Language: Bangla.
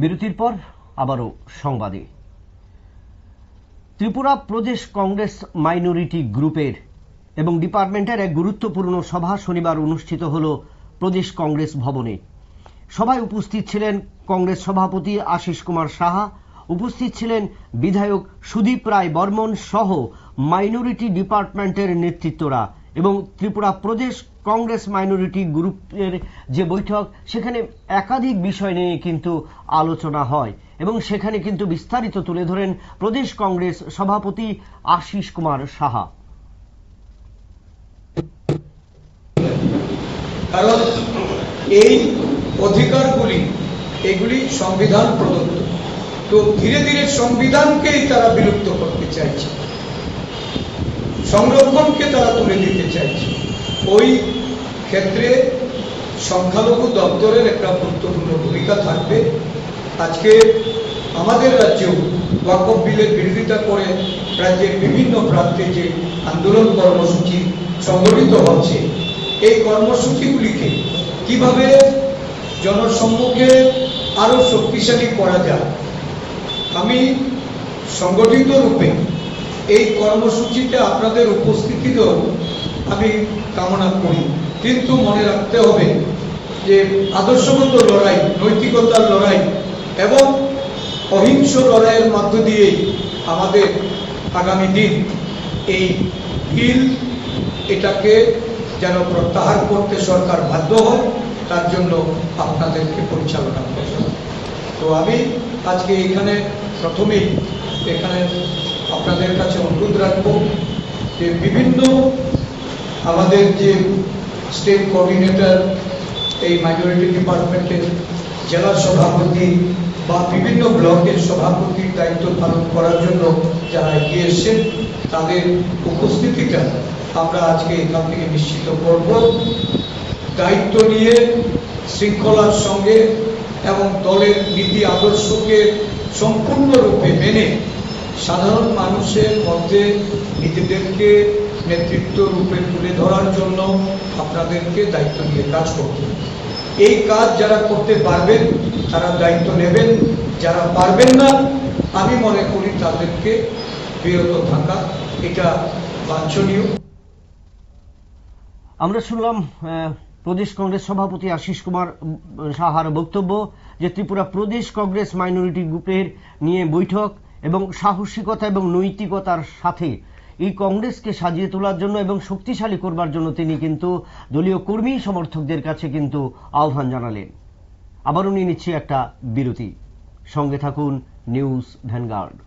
বিরতির পর আবারও সংবাদে। ত্রিপুরা প্রদেশ কংগ্রেস মাইনরিটি গ্রুপের এবং ডিপার্টমেন্টের এক গুরুত্বপূর্ণ সভা শনিবার অনুষ্ঠিত হল প্রদেশ কংগ্রেস ভবনে। সভায় উপস্থিত ছিলেন কংগ্রেস সভাপতি আশিস কুমার সাহা, উপস্থিত ছিলেন বিধায়ক সুদীপ রায় বর্মন সহ মাইনরিটি ডিপার্টমেন্টের নেতৃত্বরা এবং ত্রিপুরা প্রদেশ কংগ্রেস মাইনরিটি গ্রুপের যে বৈঠক, সেখানে একাধিক বিষয় নিয়ে কিন্তু আলোচনা হয় এবং সেখানে কিন্তু বিস্তারিত তুলে ধরেন প্রদেশ কংগ্রেস সভাপতি আশিস কুমার সাহা। কারণ এই অধিকারগুলি, এগুলি সংবিধান প্রদত্ত। তো ধীরে ধীরে সংবিধানকেই তারা বিলুপ্ত করতে চাইছে। সংরক্ষণকে তারা তুলে দিতে চাইছে। ওই ক্ষেত্রে সংখ্যালঘু দপ্তরের একটা গুরুত্বপূর্ণ ভূমিকা থাকবে। আজকে আমাদের রাজ্যেও ওয়াকফ বিলের বিরোধিতা করে রাজ্যের বিভিন্ন প্রান্তে যে আন্দোলন কর্মসূচি সংগঠিত হচ্ছে, এই কর্মসূচিগুলিকে কীভাবে জনসম্মুখে আরও শক্তিশালী করা যায়, আমি সংগঠিত রূপে এই কর্মসূচিতে আপনাদের উপস্থিতিরও আমি কামনা করি। কিন্তু মনে রাখতে হবে যে আদর্শগত লড়াই, নৈতিকতার লড়াই এবং অহিংস লড়াইয়ের মধ্য দিয়েই আমাদের আগামী দিন এই বিল এটাকে যেন প্রত্যাহার করতে সরকার বাধ্য হয়, তার জন্য আপনাদেরকে পরিচালনা করতে তো আমি আজকে এখানে প্রথমেই এখানে আপনাদের কাছে অনুরোধ রাখব যে বিভিন্ন আমাদের যে স্টেট কোঅর্ডিনেটর এই মাইনরিটি ডিপার্টমেন্টের জেলা সভাপতি বা বিভিন্ন ব্লকের সভাপতির দায়িত্ব পালন করার জন্য যারা এগিয়ে এসছেন, তাদের উপস্থিতিটা আমরা আজকে এখান থেকে নিশ্চিত করব। দায়িত্ব নিয়ে শৃঙ্খলার সঙ্গে এবং দলের নীতি আদর্শকে সম্পূর্ণরূপে মেনে সাধারণ মানুষের মধ্যে নিজেদেরকে নেতৃত্ব রূপে তুলে ধরার জন্য আপনাদেরকে দায়িত্ব নিয়ে কাজ করতে এই কাজ যারা করতে পারবেন, তারা দায়িত্ব নেবেন। যারা পারবেন না, আমি মনে করি তাদেরকে বিরত থাকা, এটা বাঞ্ছনীয়। আমরা শুনলাম প্রদেশ কংগ্রেস সভাপতি আশিস কুমার সাহার বক্তব্য যে ত্রিপুরা প্রদেশ কংগ্রেস মাইনরিটি গ্রুপের নিয়ে বৈঠক এবং সাহসিকতা এবং নৈতিকতার সাথে এই কংগ্রেসকে সাজিয়ে তোলার জন্য এবং শক্তিশালী করবার জন্য তিনি কিন্তু দলীয় কর্মী সমর্থকদের কাছে কিন্তু আহ্বান জানালেন। আবারও নিয়ে নিচ্ছি একটা বিরতি। সঙ্গে থাকুন নিউজ ভ্যানগার্ড।